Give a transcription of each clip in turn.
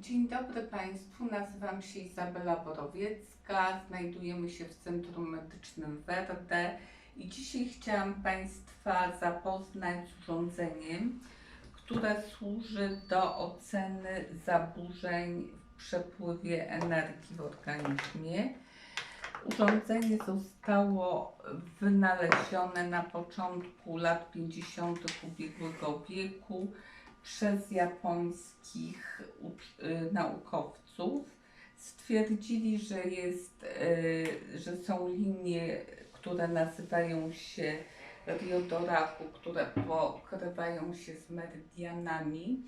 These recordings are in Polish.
Dzień dobry Państwu, nazywam się Izabela Borowiecka, znajdujemy się w Centrum Medycznym Werde i dzisiaj chciałam Państwa zapoznać z urządzeniem, które służy do oceny zaburzeń w przepływie energii w organizmie. Urządzenie zostało wynalezione na początku lat 50. ubiegłego wieku przez japońskich y, naukowców. Stwierdzili, że, jest, y, że są linie, które nazywają się riodoraku, które pokrywają się z meridianami,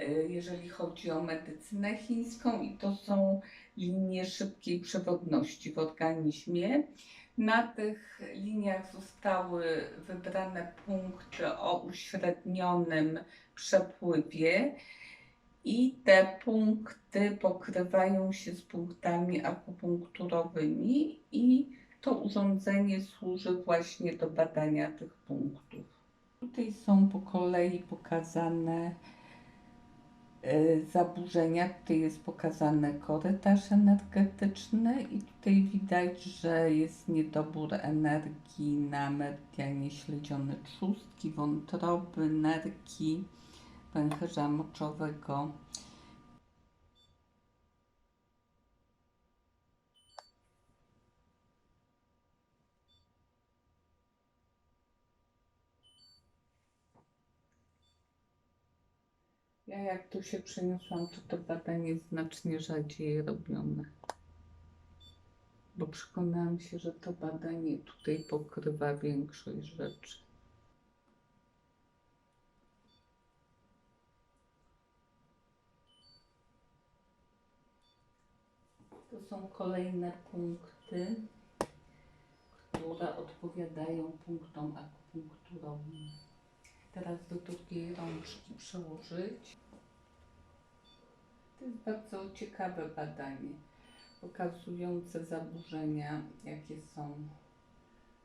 y, jeżeli chodzi o medycynę chińską, i to są linie szybkiej przewodności w organizmie. Na tych liniach zostały wybrane punkty o uśrednionym przepływie i te punkty pokrywają się z punktami akupunkturowymi i to urządzenie służy właśnie do badania tych punktów. Tutaj są po kolei pokazane e, zaburzenia. Tutaj jest pokazany korytarz energetyczny i tutaj widać, że jest niedobór energii na meridianie śledziony trzustki, wątroby, nerki, pęcherza moczowego. Ja jak tu się przeniosłam, to to badanie znacznie rzadziej robione. Bo przekonałam się, że to badanie tutaj pokrywa większość rzeczy. To są kolejne punkty, które odpowiadają punktom akupunkturowym. Teraz do drugiej rączki przełożyć. To jest bardzo ciekawe badanie, pokazujące zaburzenia, jakie są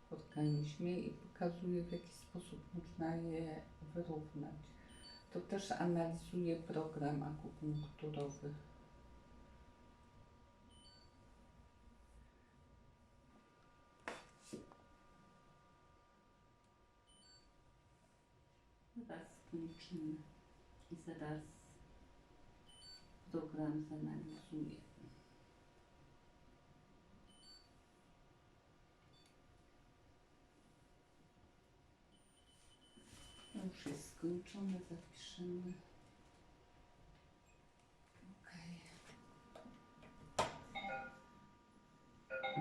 w organizmie i pokazuje, w jaki sposób można je wyrównać. To też analizuje program akupunkturowy. Skończymy i zaraz program zanalizuje. Już jest skończone, zapiszemy.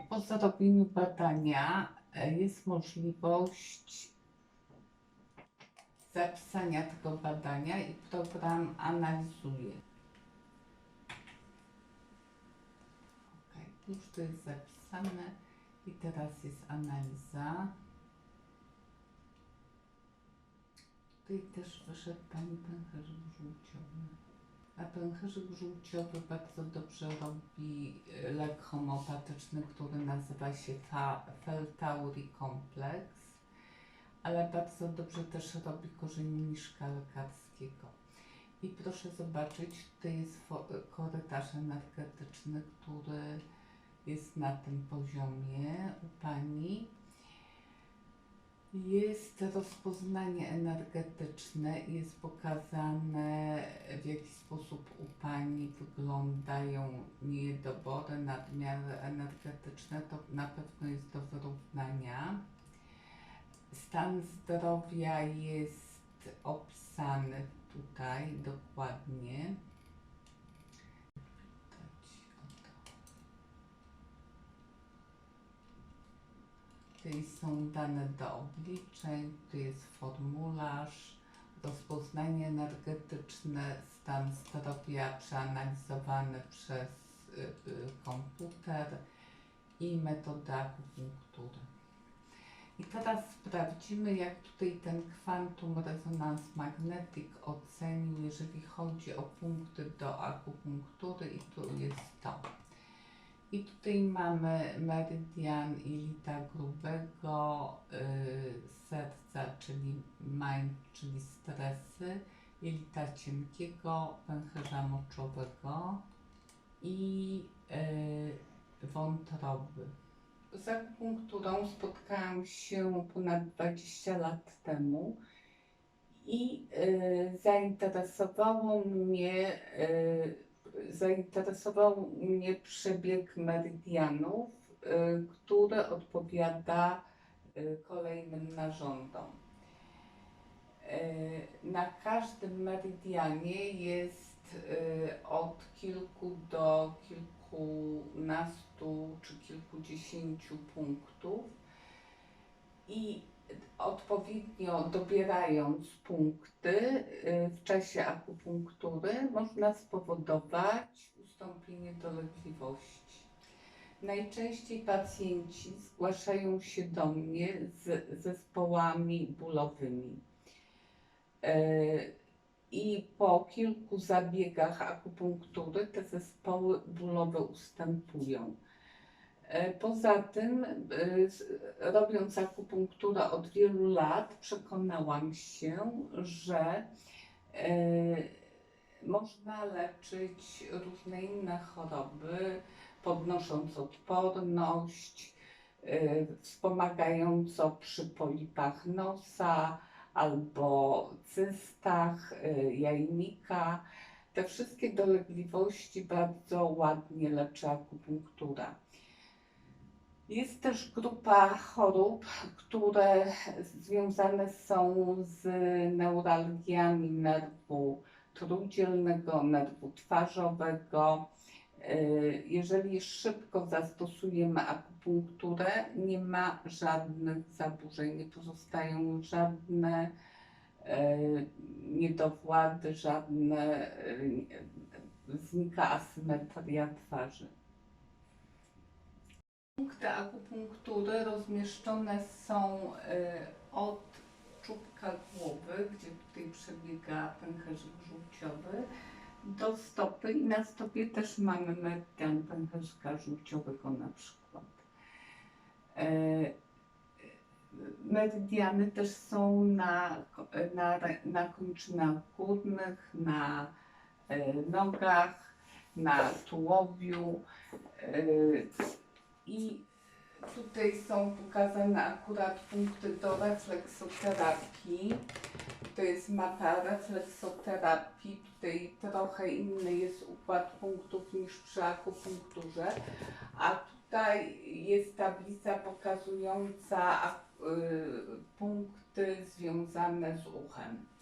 Po zrobieniu badania e, jest możliwość zapisania tego badania i program analizuje. Ok, już to jest zapisane i teraz jest analiza. Tutaj też wyszedł pani pęcherzyk żółciowy. A pęcherzyk żółciowy bardzo dobrze robi e, lek homeopatyczny, który nazywa się Feltauri Complex ale bardzo dobrze też robi korzenieniszka lekarskiego. I proszę zobaczyć, tutaj jest korytarz energetyczny, który jest na tym poziomie u Pani. Jest rozpoznanie energetyczne jest pokazane, w jaki sposób u Pani wyglądają niedobory, nadmiary energetyczne. To na pewno jest do wyrównania. Stan zdrowia jest opisany tutaj dokładnie. Tutaj są dane do obliczeń, tu jest formularz, rozpoznanie energetyczne, stan zdrowia przeanalizowany przez y, y, komputer i metoda akupunktury. I teraz sprawdzimy, jak tutaj ten Quantum Resonance Magnetic ocenił, jeżeli chodzi o punkty do akupunktury i tu jest to. I tutaj mamy meridian jelita grubego, y, serca, czyli mind, czyli stresy jelita cienkiego, pęcherza moczowego i y, wątroby. Z akupunkturą spotkałam się ponad 20 lat temu i y, zainteresowało mnie, y, zainteresował mnie przebieg meridianów, y, który odpowiada y, kolejnym narządom. Y, Na każdym meridianie jest od kilku do kilkunastu czy kilkudziesięciu punktów i odpowiednio dobierając punkty y, w czasie akupunktury można spowodować ustąpienie dolegliwości. Najczęściej pacjenci zgłaszają się do mnie z zespołami bólowymi. Y, I po kilku zabiegach akupunktury te zespoły bólowe ustępują. E, Poza tym, e, robiąc akupunkturę od wielu lat, przekonałam się, że e, można leczyć różne inne choroby, podnosząc odporność, wspomagająco przy polipach nosa albo cystach e, jajnika. Te wszystkie dolegliwości bardzo ładnie leczy akupunktura. Jest też grupa chorób, które związane są z neuralgiami nerwu trójdzielnego, nerwu twarzowego. Jeżeli szybko zastosujemy akupunkturę, nie ma żadnych zaburzeń, nie pozostają żadne y, niedowłady, żadne, y, znika asymetria twarzy. Punkty akupunktury rozmieszczone są y, od czubka głowy, gdzie tutaj przebiega pęcherzyk żółciowy, do stopy i na stopie też mamy meridian pęcherzyka żółciowego na przykład. Y, Meridiany też są na, na, na kończynach górnych, na y, nogach, na tułowiu. y, I tutaj są pokazane akurat punkty do refleksoterapii. To jest mapa refleksoterapii. Tutaj trochę inny jest układ punktów niż przy akupunkturze. A tutaj jest tablica pokazująca y, punkty związane z uchem.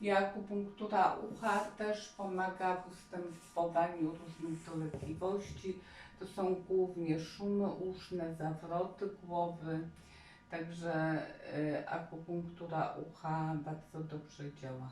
I akupunktura ucha też pomaga w ustępowaniu różnych dolegliwości. To są głównie szumy uszne, zawroty głowy. Także y, akupunktura ucha bardzo dobrze działa.